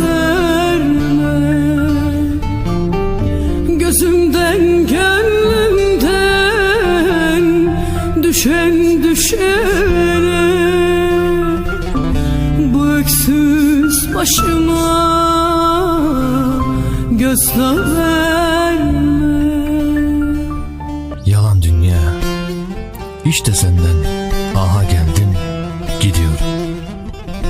Verme Gözümden gönlümden Düşen düşene. Bu başıma verme Yalan dünya. İşte senden aha geldi